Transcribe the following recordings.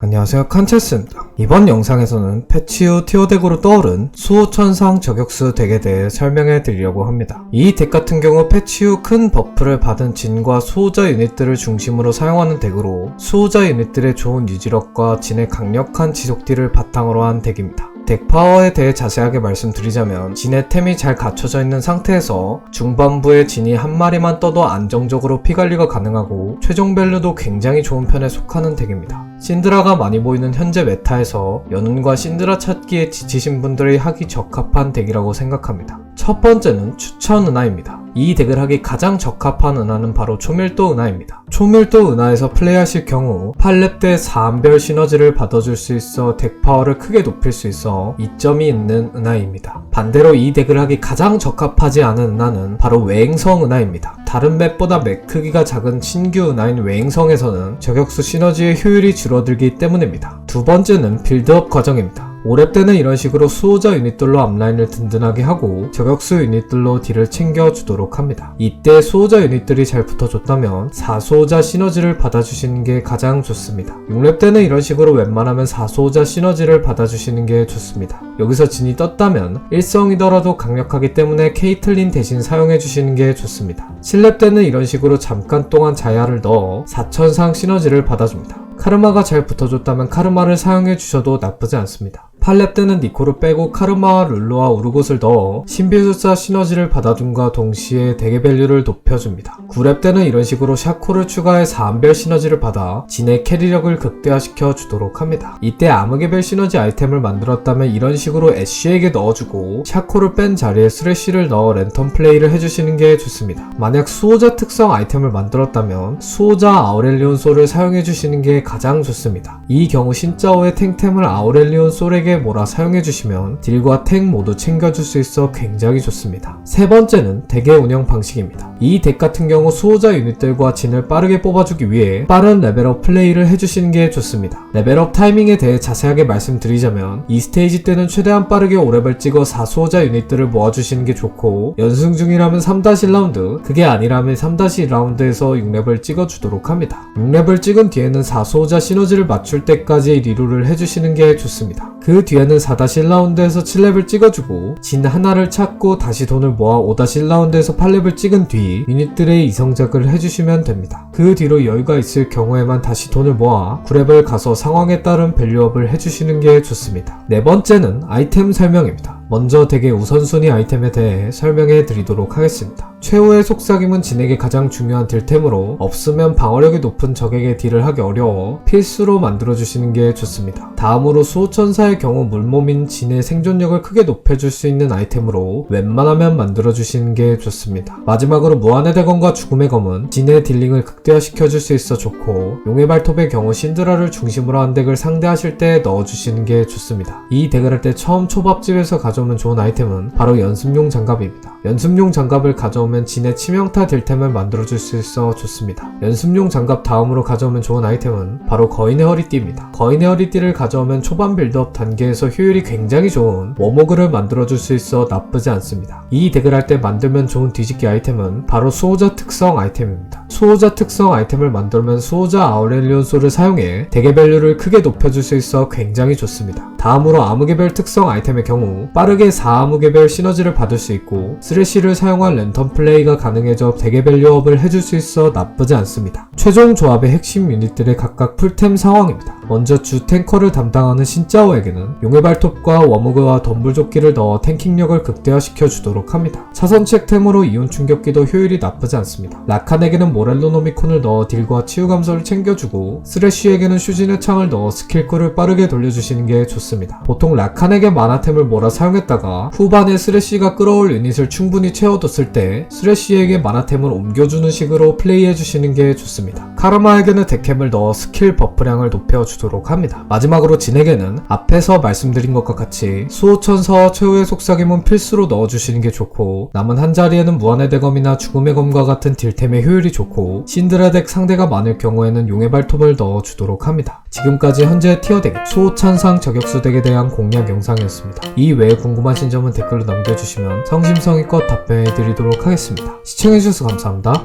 안녕하세요 칸체스입니다 이번 영상에서는 패치 후 티어 덱으로 떠오른 수호천상 저격수 덱에 대해 설명해 드리려고 합니다. 이 덱 같은 경우 패치 후 큰 버프를 받은 진과 수호자 유닛들을 중심으로 사용하는 덱으로 수호자 유닛들의 좋은 유지력과 진의 강력한 지속딜을 바탕으로 한 덱입니다. 덱 파워에 대해 자세하게 말씀드리자면 진의 템이 잘 갖춰져 있는 상태에서 중반부에 진이 한 마리만 떠도 안정적으로 피 관리가 가능하고 최종 밸류도 굉장히 좋은 편에 속하는 덱입니다. 신드라가 많이 보이는 현재 메타에서 연운과 신드라 찾기에 지치신 분들이 하기 적합한 덱이라고 생각합니다. 첫 번째는 추천 은하입니다. 이 덱을 하기 가장 적합한 은하는 바로 초밀도 은하입니다. 초밀도 은하에서 플레이하실 경우 8렙 때 4안별 시너지를 받아줄 수 있어 덱 파워를 크게 높일 수 있어 이점이 있는 은하입니다. 반대로 이 덱을 하기 가장 적합하지 않은 은하는 바로 외행성 은하입니다. 다른 맵보다 맵 크기가 작은 신규 은하인 외행성에서는 저격수 시너지의 효율이 줄어들기 때문입니다. 두 번째는 빌드업 과정입니다. 5렙 때는 이런 식으로 수호자 유닛들로 앞라인을 든든하게 하고 저격수 유닛들로 딜을 챙겨주도록 합니다. 이때 수호자 유닛들이 잘 붙어줬다면 4수호자 시너지를 받아주시는 게 가장 좋습니다. 6렙 때는 이런 식으로 웬만하면 4수호자 시너지를 받아주시는 게 좋습니다. 여기서 진이 떴다면 일성이더라도 강력하기 때문에 케이틀린 대신 사용해주시는 게 좋습니다. 7렙 때는 이런 식으로 잠깐 동안 자야를 넣어 4천상 시너지를 받아줍니다. 카르마가 잘 붙어줬다면 카르마를 사용해 주셔도 나쁘지 않습니다. 8렙 때는 니코를 빼고 카르마와 룰루와 우르곳을 넣어 신비술사 시너지를 받아둠과 동시에 대개 밸류를 높여줍니다. 9렙 때는 이런 식으로 샤코를 추가해 4안별 시너지를 받아 진의 캐리력을 극대화시켜 주도록 합니다. 이때 암흑의별 시너지 아이템을 만들었다면 이런 식으로 애쉬에게 넣어주고 샤코를 뺀 자리에 스레쉬를 넣어 랜턴 플레이를 해주시는 게 좋습니다. 만약 수호자 특성 아이템을 만들었다면 수호자 아우렐리온 솔을 사용해 주시는 게 가장 좋습니다. 이 경우 신짜오의 탱템을 아우렐리온 솔에게 몰아 사용해 주시면 딜과 탱 모두 챙겨줄 수 있어 굉장히 좋습니다. 세 번째는 덱의 운영 방식입니다. 이 덱 같은 경우 수호자 유닛들과 진을 빠르게 뽑아주기 위해 빠른 레벨업 플레이를 해주시는 게 좋습니다. 레벨업 타이밍에 대해 자세하게 말씀드리자면 이 스테이지 때는 최대한 빠르게 5레벨 찍어 4수호자 유닛들을 모아주시는 게 좋고 연승 중이라면 3-1라운드 그게 아니라면 3-1라운드에서 6레벨 찍어주도록 합니다. 6레벨 찍은 뒤에는 4수호자 시너지를 맞출 때까지 리롤을 해주시는 게 좋습니다. 그 뒤에는 4-1라운드에서 7레벨 찍어주고 진 하나를 찾고 다시 돈을 모아 5-1라운드에서 8레벨 찍은 뒤 유닛들의 이성작을 해주시면 됩니다. 그 뒤로 여유가 있을 경우에만 다시 돈을 모아 9레벨 가서 상황에 따른 밸류업을 해주시는 게 좋습니다. 네 번째는 아이템 설명입니다. 먼저 덱의 우선순위 아이템에 대해 설명해 드리도록 하겠습니다. 최후의 속삭임은 진에게 가장 중요한 딜템으로 없으면 방어력이 높은 적에게 딜을 하기 어려워 필수로 만들어주시는 게 좋습니다. 다음으로 수호천사의 경우 물몸인 진의 생존력을 크게 높여줄 수 있는 아이템으로 웬만하면 만들어주시는 게 좋습니다. 마지막으로 무한의 대검과 죽음의 검은 진의 딜링을 극대화시켜줄 수 있어 좋고 용의 발톱의 경우 신드라를 중심으로 한 덱을 상대하실 때 넣어주시는 게 좋습니다. 이 덱을 할 때 처음 초밥집에서 가져오면 좋은 아이템은 바로 연습용 장갑입니다. 연습용 장갑을 가져오면 진의 치명타 딜템을 만들어줄 수 있어 좋습니다. 연습용 장갑 다음으로 가져오면 좋은 아이템은 바로 거인의 허리띠입니다. 거인의 허리띠를 가져오면 초반 빌드업 단계에서 효율이 굉장히 좋은 워모그를 만들어줄 수 있어 나쁘지 않습니다. 이 덱을 할 때 만들면 좋은 뒤집기 아이템은 바로 수호자 특성 아이템입니다. 수호자 특성 아이템을 만들면 수호자 아우렐리온 소를 사용해 덱의 밸류를 크게 높여줄 수 있어 굉장히 좋습니다. 다음으로 암흑의별 특성 아이템의 경우 빠르게 4암흑의별 시너지를 받을 수 있고 스레쉬를 사용한 랜턴 플레이가 가능해져 덱의 밸류업을 해줄 수 있어 나쁘지 않습니다. 최종 조합의 핵심 유닛들의 각각 풀템 상황입니다. 먼저 주 탱커를 담당하는 신짜오에게는 용의 발톱과 워무그와 덤불조끼를 넣어 탱킹력을 극대화시켜 주도록 합니다. 차선책템으로 이온 충격기도 효율이 나쁘지 않습니다. 라칸에게는 모렐로노미콘을 넣어 딜과 치유 감소를 챙겨주고 스레쉬에게는 슈진의 창을 넣어 스킬쿨을 빠르게 돌려주시는 게 좋습니다. 보통 라칸에게 마나템을 몰아 사용했다가 후반에 스레쉬가 끌어올 유닛을 충분히 채워뒀을 때 스레쉬에게 마나템을 옮겨주는 식으로 플레이해주시는 게 좋습니다. 카르마에게는 데캠을 넣어 스킬 버프량을 높여주 도록 합니다. 마지막으로 진에게는 앞에서 말씀드린 것과 같이 수호천사와 최후의 속삭임은 필수로 넣어주시는 게 좋고 남은 한 자리에는 무한의 대검이나 죽음의 검과 같은 딜템의 효율이 좋고 신드라 덱 상대가 많을 경우에는 용의 발톱을 넣어주도록 합니다. 지금까지 현재 티어 덱 수호천상 저격수 덱에 대한 공략 영상이었습니다. 이 외에 궁금하신 점은 댓글로 남겨주시면 성심성의껏 답변해드리도록 하겠습니다. 시청해주셔서 감사합니다.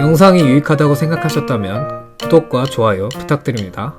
영상이 유익하다고 생각하셨다면 구독과 좋아요 부탁드립니다.